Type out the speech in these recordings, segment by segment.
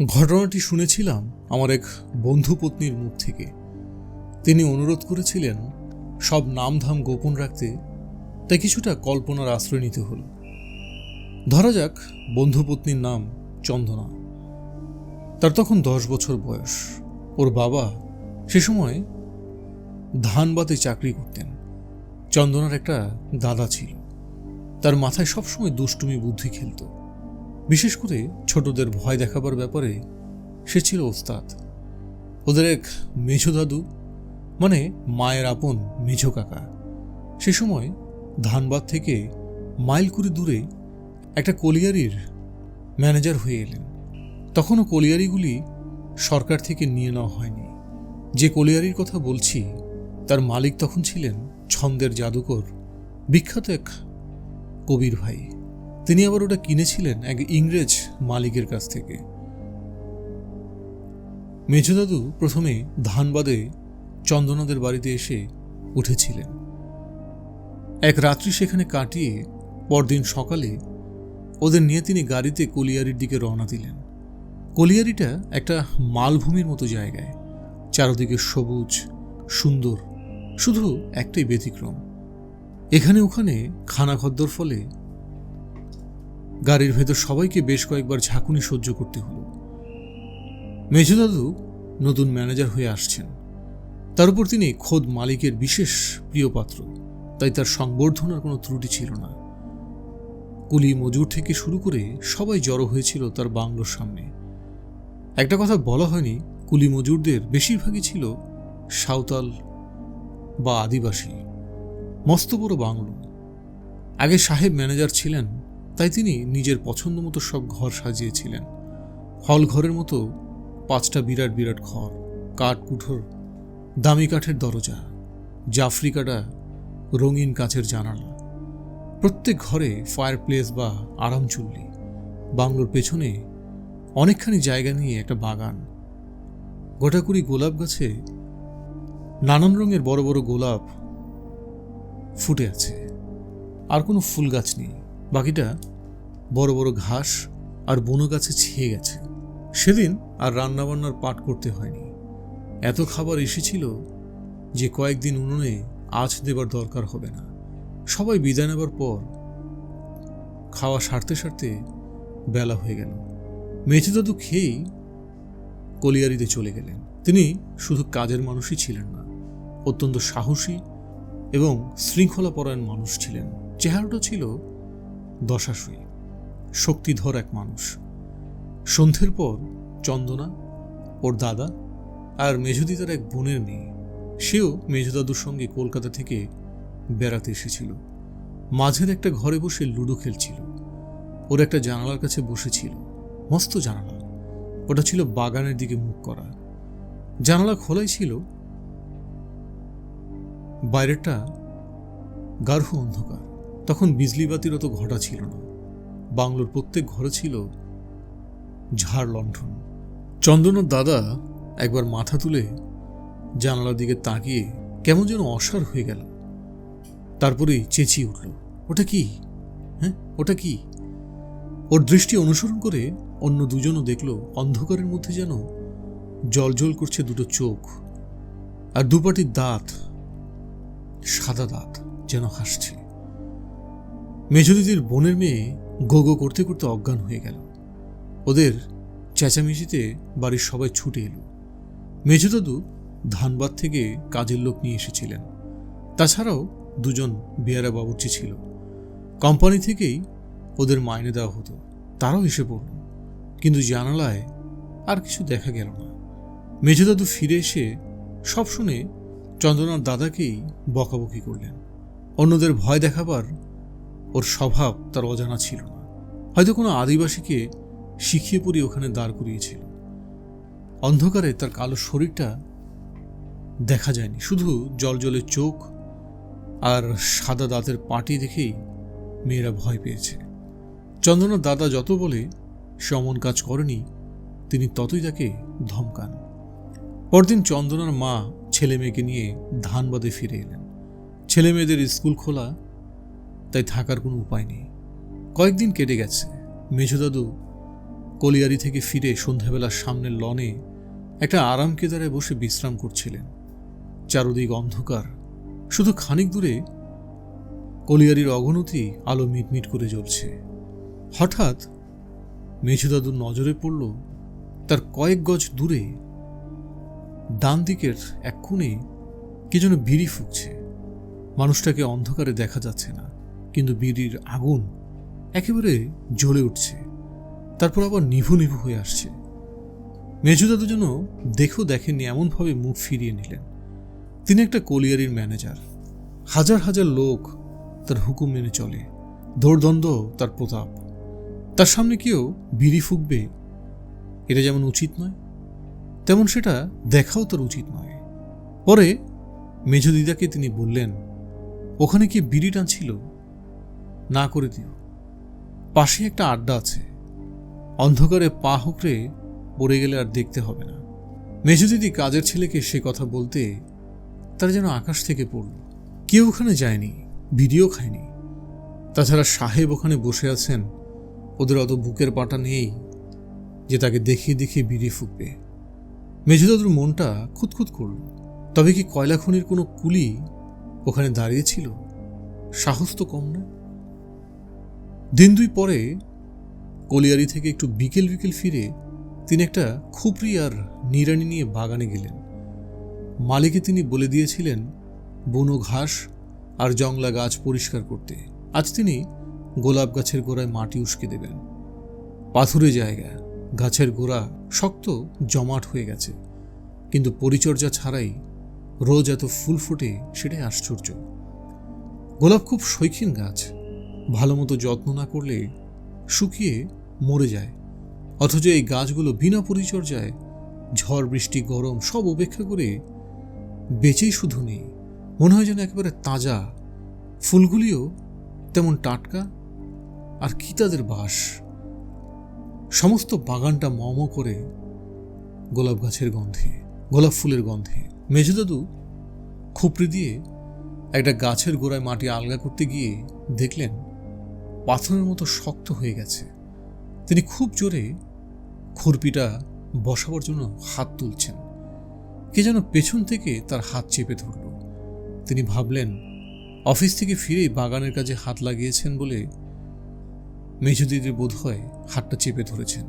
ঘটনাটি শুনেছিলাম আমার এক বন্ধু পত্নীর মুখ থেকে। তিনি অনুরোধ করেছিলেন, সব নামধাম গোপন রাখতে, তাই কিছুটা কল্পনার আশ্রয় নিতে হলো। ধরা যাক, বন্ধু পত্নীর নাম চন্দনা। তার তখন দশ বছর বয়স। ওর বাবা সে সময় ধানবাতে চাকরি করতেন। চন্দনার একটা দাদা ছিল। তার মাথায় সবসময় দুষ্টুমি বুদ্ধি খেলতো। বিশেষ করে ছোটদের ভয় দেখাবার ব্যাপারে সে ছিল ওস্তাদ। ওদের এক মেঝো দাদু মানে মায়ের আপন মেঝো কাকা, সে সময় ধানবাদ থেকে মাইল কুড়ি দূরে একটা কলিয়ারির ম্যানেজার হয়ে এলেন। তখনও কলিয়ারিগুলি সরকার থেকে নিয়ে নেওয়া হয়নি। যে কলিয়ারির কথা বলছি, তার মালিক তখন ছিলেন ছন্দের জাদুকর, বিখ্যাত এক কবির ভাই। তিনি আবার ওটা কিনেছিলেন এক ইংরেজ মালিকের কাছ থেকে। মেজদাদু প্রথমে ধানবাদে চন্দনাদের বাড়িতে এসে উঠেছিলেন। এক রাত্রি সেখানে কাটিয়ে পরদিন সকালে ওদের নিয়ে তিনি গাড়িতে কলিয়ারির দিকে রওনা দিলেন। কলিয়ারিটা একটা মালভূমির মতো জায়গায়, চারদিকে সবুজ, সুন্দর, শুধু একটাই ব্যতিক্রম। এখানে ওখানে খানাখদ্দর ফলে গাড়ির ভেতর সবাইকে বেশ কয়েকবার ঝাঁকুনি সহ্য করতে হলো। মেজদাদু নতুন ম্যানেজার হয়ে আসছেন। তার উপর তিনি খোদ মালিকের বিশেষ প্রিয়পাত্র তাই তার সংবর্ধনার কোনো ত্রুটি ছিল না। কুলি মজুর থেকে শুরু করে সবাই জড়ো হয়েছিল তার বাংলোর সামনে। একটা কথা বলা হয়নি, কুলি মজুরদের বেশিরভাগই ছিল সাঁওতাল বা আদিবাসী, মস্ত বড় বাংলো। আগে সাহেব ম্যানেজার ছিলেন তাই তিনি নিজের পছন্দ মতো সব ঘর সাজিয়েছিলেন। হল ঘরের মতো পাঁচটা বিরাট বিরাট ঘর, কাঠ কুঠোর, দামি কাঠের দরজা, জাফরি কাটা রঙিন কাচের জানালা। প্রত্যেক ঘরে ফায়ার প্লেস বা আরাম চুল্লি বাংলোর পেছনে অনেকখানি জায়গা নিয়ে একটা বাগান। গোটাকুড়ি গোলাপ গাছে নানান রঙের বড় বড় গোলাপ ফুটে আছে। আর কোনো ফুল গাছ নেই। বাকিটা বড় বড় ঘাস আর বনো গাছে ছেয়ে গেছে। সেদিন আর রান্নাবান্নার পাট করতে হয়নি। এত খাবার এসেছিল যে কয়েকদিন উনুনে আঁচ দেবার দরকার হবে না। সবাই বিদায় নেবার পর খাওয়া সারতে সারতে বেলা হয়ে গেল। মেজদাদু খেয়েই কলিয়ারিতে চলে গেলেন। তিনি শুধু কাজের মানুষই ছিলেন না, অত্যন্ত সাহসী এবং শৃঙ্খলাপরায়ণ মানুষ ছিলেন। চেহারাটা ছিল দশাশুই, শক্তিধর এক মানুষ। সন্ধ্যের পর চন্দনা, ওর দাদা আর মেজদিদার এক বোনের মেয়ে। সেও মেজদাদুর সঙ্গে কলকাতা থেকে বেড়াতে এসেছিল। মাঝের একটা ঘরে বসে লুডো খেলছিল। ওর একটা জানালার কাছে বসেছিল। মস্ত জানালা। ওটা ছিল বাগানের দিকে মুখ করা। জানালা খোলাই ছিল। বাইরেটা গার্হ অন্ধকার। তখন বিজলি বাতির অত ঘটা ছিল না। বাংলোর প্রত্যেক ঘরে ছিল ঝাড় লণ্ঠন। চন্দনার দাদা একবার মাথা তুলে জানালার দিকে তাকিয়ে কেমন যেন অসার হয়ে গেল। তারপরেই চেঁচিয়ে উঠল, ওটা কি? হ্যাঁ ওটা কি? ওর দৃষ্টি অনুসরণ করে অন্য দুজনও দেখল অন্ধকারের মধ্যে যেন জল করছে দুটো চোখ আর দুপাটির দাঁত, সাদা দাঁত যেন হাসছে মেজদিদির বোনের মেয়ে গো গো করতে করতে অজ্ঞান হয়ে গেল। ওদের চেঁচামেচিতে বাড়ির সবাই ছুটে এলো। মেজদাদু ধানবাদ থেকে কাজের লোক নিয়ে এসেছিলেন। তাছাড়াও দুজন বেয়ারা বাবুর্চি ছিল। কোম্পানি থেকেই ওদের মাইনে দেওয়া হতো। তারাও এসে পড়ল। কিন্তু জানালায় আর কিছু দেখা গেল না। মেজদাদু ফিরে এসে সব শুনে চন্দনার দাদাকেই বকাবকি করলেন। অন্যদের ভয় দেখাবার ওর স্বভাব তার অজানা ছিল না। হয়তো কোনো আদিবাসীকে শিখিয়ে পড়ি ওখানে দাঁড় করিয়েছিল। অন্ধকারে তার কালো শরীরটা দেখা যায়নি। শুধু জল জলের চোখ আর সাদা দাঁতের পাটি দেখেই মেয়েরা ভয় পেয়েছে। চন্দনার দাদা যত বলে সে অমন কাজ করেনি, তিনি ততই তাকে ধমকান। পরদিন চন্দনার মা ছেলে মেয়েকে নিয়ে ধানবাদে ফিরে এলেন। ছেলে মেয়েদের স্কুল খোলা তাই থাকার কোনো উপায় নেই। কয়েকদিন কেটে গেছে। মেঝদাদু কলিয়ারি থেকে ফিরে সন্ধ্যাবেলার সামনের লনে একটা আরাম কেদারায় বসে বিশ্রাম করছিলেন। চারদিক অন্ধকার। শুধু খানিক দূরে কলিয়ারির অগনতি আলো মিটমিট করে জ্বলছে। হঠাৎ মেঝুদাদুর নজরে পড়ল তার কয়েক গজ দূরে ডান দিকের এক কোণে কে যেন বিড়ি ফুঁকছে। মানুষটাকে অন্ধকারে দেখা যাচ্ছে না। কিন্তু বিড়ির আগুন একেবারে জ্বলে উঠছে। তারপর আবার নিভু নিভু হয়ে আসছে। মেজুদাদু যেন দেখেও দেখেননি এমনভাবে মুখ ফিরিয়ে নিলেন। তিনি একটা কলিয়ারির ম্যানেজার। হাজার হাজার লোক তার হুকুম মেনে চলে। দৌড়দণ্ড তার প্রতাপ। তার সামনে কেউ বিড়ি ফুঁকবে, এটা যেমন উচিত নয়, তেমন সেটা দেখাও তার উচিত নয়। পরে মেজদিদাকে তিনি বললেন, ওখানে কি বিড়ি টানছিল? না করে দিও। পাশে একটা আড্ডা আছে। অন্ধকারে পা হুকড়ে পড়ে গেলে আর দেখতে হবে না। মেজদিদি কাজের ছেলেকে সে কথা বলতে তার যেন আকাশ থেকে পড়ল। কেউ ওখানে যায়নি ভিডিও খায়নি। তাছাড়া সাহেব ওখানে বসে আছেন। ওদের অত বুকের পাটা নেই যে তাকে দেখিয়ে দেখিয়ে বিড়ি ফুঁকবে। মেজদাদুর মনটা খুঁতখুত করল। তবে কি কয়লা খনির কোনো কুলি ওখানে দাঁড়িয়েছিল সাহস তো কম না। দিন দুই পরে কলিয়ারি থেকে একটু বিকেল বিকেল ফিরে তিনি একটা খুপড়ি আর নিরানি নিয়ে বাগানে গেলেন। মালিকে তিনি বলে দিয়েছিলেন, বুনো ঘাস আর জংলা গাছ পরিষ্কার করতে। আজ তিনি গোলাপ গাছের গোড়ায় মাটি উস্কে দেবেন। পাথুরে জায়গা, গাছের গোড়া শক্ত, জমাট হয়ে গেছে। কিন্তু পরিচর্যা ছাড়াই রোজ এত ফুল ফোটে, সেটাই আশ্চর্য। গোলাপ খুব শৈখিন গাছ ভালো মতো যত্ন না করলে শুকিয়ে মরে যায়। অথচ এই গাছগুলো বিনা পরিচর্যায় ঝড়, বৃষ্টি, গরম সব উপেক্ষা করে বেঁচেই শুধু নেই। মনে হয় যেন একেবারে তাজা। ফুলগুলিও তেমন টাটকা। আর কি তাদের বাস? সমস্ত বাগানটা মম করে গোলাপ গাছের গন্ধে, গোলাপ ফুলের গন্ধে। মেজদাদু খুপড়ি দিয়ে একটা গাছের গোড়ায় মাটি আলগা করতে গিয়ে দেখলেন পাথরের মতো শক্ত হয়ে গেছে। তিনি খুব জোরে খুরপিটা বসাবার জন্য হাত তুলছেন। কে যেন পেছন থেকে তার হাত চেপে ধরল। তিনি ভাবলেন, অফিস থেকে ফিরেই বাগানের কাজে হাত লাগিয়েছেন বলে মেজদিদির বোধ হয় হাতটা চেপে ধরেছেন।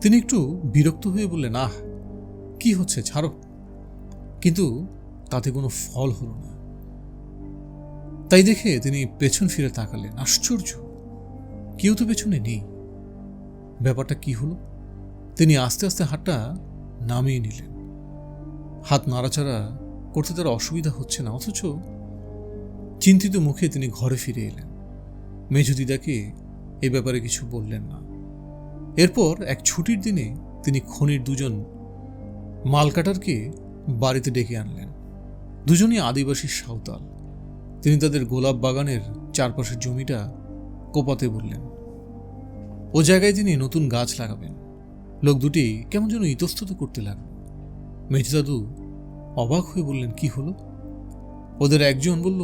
তিনি একটু বিরক্ত হয়ে বললেন, আহ, কি হচ্ছে? ছাড়ো। কিন্তু তাতে কোনো ফল হলো না। তাই দেখে তিনি পেছন ফিরে তাকালেন। আশ্চর্য! কেউ তো পেছনে নেই। ব্যাপারটা কি হলো? তিনি আস্তে আস্তে হাতটা নামিয়ে নিলেন। হাত নাড়াচাড়া করতে তার অসুবিধা হচ্ছে না, অথচ চিন্তিত মুখে তিনি ঘরে ফিরে এলেন। মেজদিদাকে এ ব্যাপারে কিছু বললেন না। এরপর এক ছুটির দিনে তিনি খনির দুজন মালকাটারকে বাড়িতে ডেকে আনলেন। দুজনই আদিবাসী সাঁওতাল। তিনি তাদের গোলাপ বাগানের চারপাশের জমিটা কোপাতে বললেন, ও জায়গায় তিনি নতুন গাছ লাগাবেন, লোক দুটি কেমন যেন ইতস্তত করতে লাগল। মেজদাদু অবাক হয়ে বললেন, কি হলো? ওদের একজন বলল,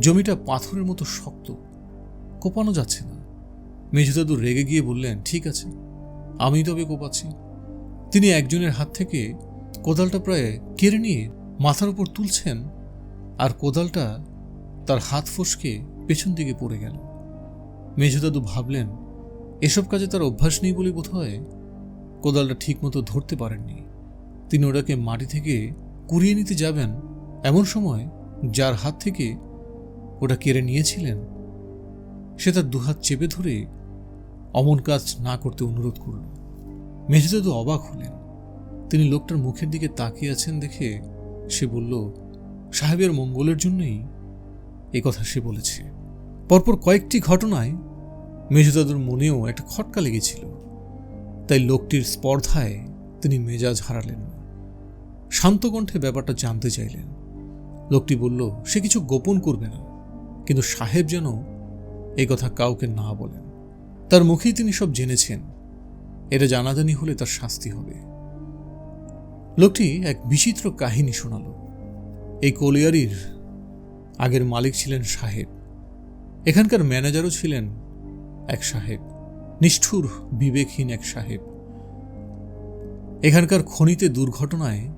জমিটা পাথরের মতো শক্ত, কোপানো যাচ্ছে না। মেজদাদু রেগে গিয়ে বললেন, ঠিক আছে আমি তবে কোপাচ্ছি। তিনি একজনের হাত থেকে কোদালটা প্রায় কেড়ে নিয়ে মাথার উপর তুলছেন আর কোদালটা তার হাত ফসকে পেছন দিকে পড়ে গেল। মেজদাদু ভাবলেন, এসব কাজে তার অভ্যাস নেই বলে বোধ হয় কোদালটা ঠিকমতো ধরতে পারেননি। তিনি ওটাকে মাটি থেকে কুড়িয়ে নিতে যাবেন এমন সময় যার হাত থেকে ওটা কেড়ে নিয়েছিলেন, সে তার দুহাত চেপে ধরে অমন কাজ না করতে অনুরোধ করল। মেজদাদু অবাক হলেন। তিনি লোকটার মুখের দিকে তাকিয়ে আছেন দেখে সে বলল, সাহেবের মঙ্গলের জন্যই কথা সে বলেছে। পরপর কয়েকটি ঘটনায় মেজদাদুর মনেও একটা খটকা লেগেছিল। তাই লোকটির স্পর্ধায় তিনি মেজাজ হারালেন। শান্ত কণ্ঠে ব্যাপারটা জানতে চাইলেন। লোকটি বলল, সে কিছু গোপন করবে না, কিন্তু সাহেব যেন এই কথা কাউকে না বলেন। তার মুখেই তিনি সব জেনেছেন। এটা জানাজানি হলে তার শাস্তি হবে। লোকটি এক বিচিত্র কাহিনী শোনাল। এই কলিয়ারির আগের মালিক ছিলেন সাহেব। এখানকার ম্যানেজারও ছিলেন এক সাহেব, নিষ্ঠুর, বিবেকহীন এক সাহেব। এখানকার খনিতে দুর্ঘটনায়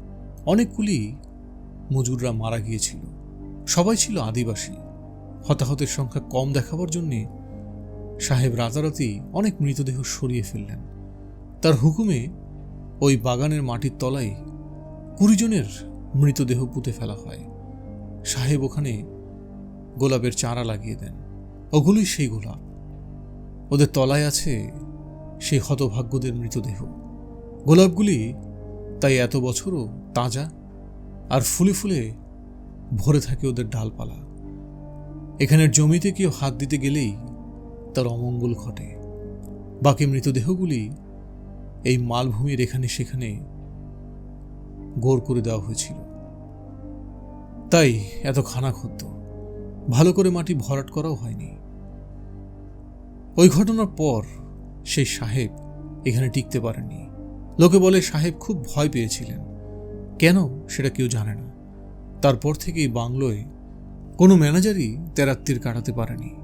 অনেকগুলি মজুররা মারা গিয়েছিল। সবাই ছিল আদিবাসী। হতাহতের সংখ্যা কম দেখাবার জন্যে সাহেব রাতারাতি অনেক মৃতদেহ সরিয়ে ফেললেন। তার হুকুমে ওই বাগানের মাটির তলায় কুড়ি জনের মৃতদেহ পুঁতে ফেলা হয়। সাহেব ওখানে গোলাপের চারা লাগিয়ে দেন। ওগুলোই সেই গোলাপ ওদের তলায় আছে সেই হতভাগ্যদের মৃতদেহ। গোলাপগুলি তাই এত বছরও তাজা আর ফুলে ফুলে ভরে থাকে ওদের ডালপালা। এখানের জমিতে কেউ হাত দিতে গেলেই তার অমঙ্গল ঘটে। বাকি মৃতদেহগুলি এই মালভূমির এখানে সেখানে গোর করে দেওয়া হয়েছিল। তাই এত খানাখদ্য ভালো করে মাটি ভরাট করাও হয়নি। ওই ঘটনার পর সেই সাহেব এখানে টিকতে পারেননি। লোকে বলে সাহেব খুব ভয় পেয়েছিলেন। কেন সেটা কেউ জানে না। তারপর থেকেই বাংলোয় কোনো ম্যানেজারই তেরাত্তির কাটাতে পারেনি।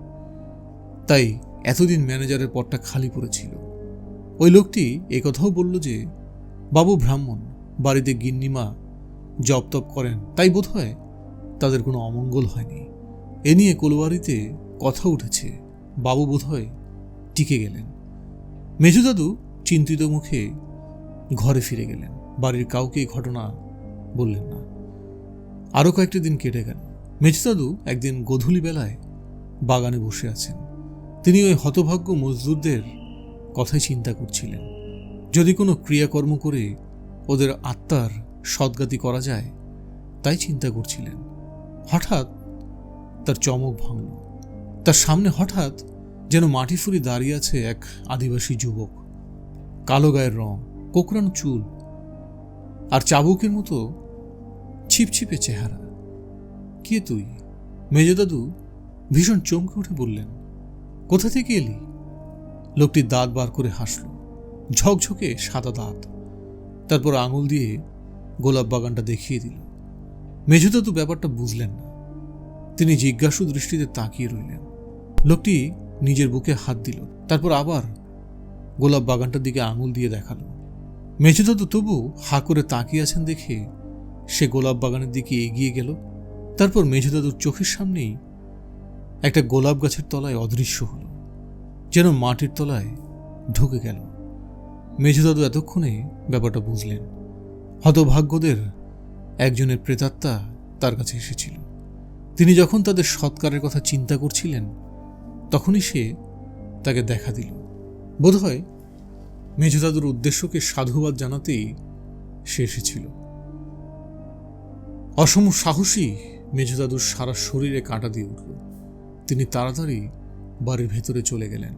তাই এতদিন ম্যানেজারের পদটা খালি পড়েছিল ওই লোকটি একথাও বলল যে, বাবু ব্রাহ্মণ, বাড়িতে গিন্নিমা জপ তপ করেন, তাই বোধ হয় তাদের কোনো অমঙ্গল হয়নি। এ নিয়ে কোলবাড়িতে কথা উঠেছে। বাবু বোধ হয় টিকে গেলেন। মেজুদাদু চিন্তিত মুখে ঘরে ফিরে গেলেন। বাড়ির কাউকে ঘটনা বললেন না। আরও কয়েকটি দিন কেটে গেল। মেজদাদু একদিন গধূলি বেলায় বাগানে বসে আছেন। তিনি ওই হতভাগ্য মজদুরদের কথাই চিন্তা করছিলেন। যদি কোনো ক্রিয়াকর্ম করে ওদের আত্মার সদ্গাতি করা যায়, তাই চিন্তা করছিলেন। হঠাৎ তার চমক ভাঙল। তার সামনে হঠাৎ যেন মাটি ফুরি দাঁড়িয়ে আছে এক আদিবাসী যুবক। কালো গায়ের রং, কোকড়ানো চুল, আর চাবুকের মতো ছিপছিপে চেহারা। কে তুই? মেজদাদু ভীষণ চমকে উঠে বললেন, কোথা থেকে এলি? লোকটি দাঁত বার করে হাসল, ঝকঝকে সাদা দাঁত। তারপর আঙুল দিয়ে গোলাপ বাগানটা দেখিয়ে দিল। মেজদাদু ব্যাপারটা বুঝলেন না। তিনি জিজ্ঞাসু দৃষ্টিতে তাকিয়ে রইলেন। লোকটি নিজের বুকে হাত দিল। তারপর আবার গোলাপ বাগানটার দিকে আঙুল দিয়ে দেখাল। মেজদাদু তবু হা করে তাকিয়ে আছেন দেখে সে গোলাপ বাগানের দিকে এগিয়ে গেল। তারপর মেজদাদুর চোখের সামনেই একটা গোলাপ গাছের তলায় অদৃশ্য হলো, যেন মাটির তলায় ঢুকে গেল। মেজদাদু এতক্ষণে ব্যাপারটা বুঝলেন। হতভাগ্যদের একজনের প্রেতাত্মা তার কাছে এসেছিল। তিনি যখন তাদের সৎকারের কথা চিন্তা করছিলেন তখনই সে তাকে দেখা দিল। বোধহয় মেজদাদুর উদ্দেশ্যকে সাধুবাদ জানাতেই সে এসেছিল। অসম সাহসী মেজদাদুর সারা শরীরে কাঁটা দিয়ে উঠল। তিনি তাড়াতাড়ি বাড়ির ভেতরে চলে গেলেন।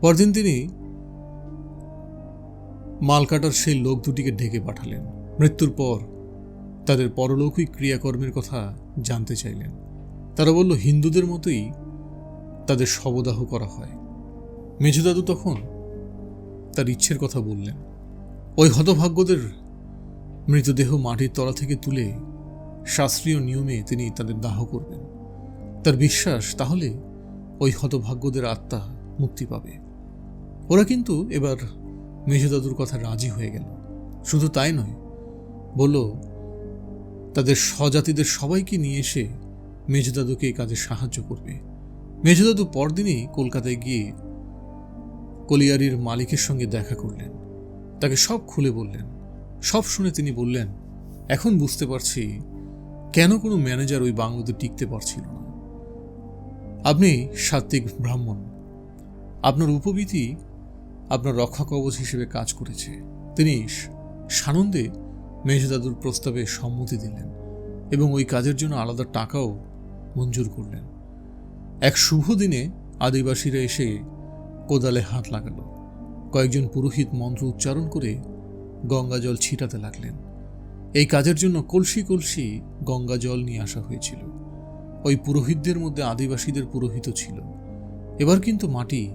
পরদিন তিনি মাল কাটার সেই লোক দুটিকে ঢেকে পাঠালেন। মৃত্যুর পর তাদের পরলৌকিক ক্রিয়াকর্মের কথা জানতে চাইলেন। তারা বলল, হিন্দুদের মতোই তাদের শবদাহ করা হয়। মেজদাদু তখন তার ইচ্ছের কথা বললেন। ওই হতভাগ্যদের মৃতদেহ মাটির তলা থেকে তুলে শাস্ত্রীয় নিয়মে তিনি তাদের দাহ করবেন। তার বিশ্বাস, তাহলে ওই হতভাগ্যদের আত্মা মুক্তি পাবে। ওরা কিন্তু এবার মেজদাদুর কথা রাজি হয়ে গেল। শুধু তাই নয়, বলল, তাদের স্বজাতিদের সবাইকে নিয়ে এসে মেজদাদুকে এই কাজে সাহায্য করবে। মেজদাদু পরদিনই কলকাতায় গিয়ে কলিয়ারির মালিকের সঙ্গে দেখা করলেন। তাকে সব খুলে বললেন। সব শুনে তিনি বললেন, এখন বুঝতে পারছি কেন কোনো ম্যানেজার ওই বাংলোতে টিকতে পারছিল না। আপনি সাত্ত্বিক ব্রাহ্মণ। আপনার উপবীতি আপনার রক্ষা কবচ হিসেবে কাজ করেছে। তিনি সানন্দে মেজদাদুর প্রস্তাবে সম্মতি দিলেন এবং ওই কাজের জন্য আলাদা টাকাও মঞ্জুর করলেন। এক শুভ দিনে আদিবাসীরা এসে কোদালে হাত লাগালো। কয়েকজন পুরোহিত মন্ত্র উচ্চারণ করে গঙ্গা জল ছিটাতে লাগলেন। এই কাজের জন্য কলসি কলসি গঙ্গা জল নিয়ে আসা হয়েছিল। ওই পুরোহিতদের মধ্যে আদিবাসীদের পুরোহিত ছিল। এবার কিন্তু মাটি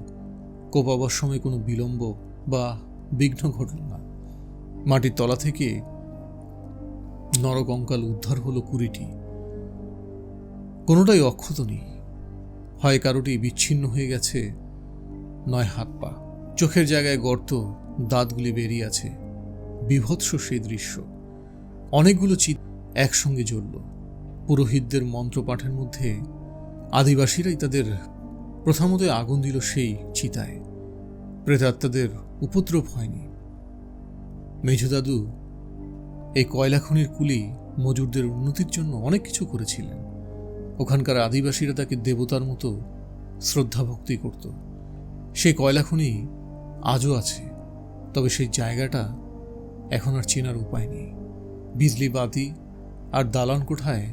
কোপাবার সময় কোনো বিলম্ব বা বিঘ্ন ঘটল না। মাটির তলা থেকে নরকঙ্কাল উদ্ধার হলো কুড়িটি। কোনোটাই অক্ষত নেই। হয় কারোটি বিচ্ছিন্ন হয়ে গেছে। নয় হাত পা। চোখের জায়গায় গর্ত, দাঁতগুলি বেরিয়ে আছে। বিভৎস সেই দৃশ্য। অনেকগুলো চিত একসঙ্গে জ্বলল। পুরোহিতদের মন্ত্রপাঠের মধ্যে আদিবাসীরাই তাদের প্রথমত আগুন দিল সেই চিতায়। প্রেতাত্মাদের উপদ্রব হয়নি। মেঝদাদু, এই কয়লা খনির কুলি মজুরদের উন্নতির জন্য অনেক কিছু করেছিলেন। ওখানকার আদিবাসীরা তাকে দেবতার মতো শ্রদ্ধা ভক্তি করত। সেই কয়লা খনি আজও আছে, তবে সেই জায়গাটা এখন আর চেনার উপায় নেই। বিজলি বাতি আর দালান কোঠায়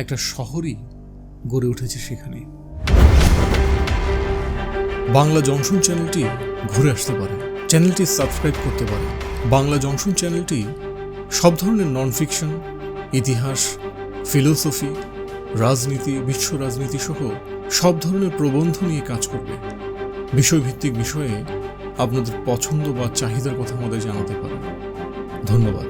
একটা শহরই গড়ে উঠেছে সেখানে। বাংলা জংশন চ্যানেলটি ঘুরে আসতে পারে, চ্যানেলটি সাবস্ক্রাইব করতে পারে। বাংলা জংশন চ্যানেলটি সব ধরনের নন ফিকশন ইতিহাস, ফিলোসফি রাজনীতি, বিশ্ব রাজনীতি সহ সব ধরনের প্রবন্ধ নিয়ে কাজ করবে। বিষয়ভিত্তিক বিষয়ে আপনাদের পছন্দ বা চাহিদার কথা আমাদের জানাতে পারেন। ধন্যবাদ।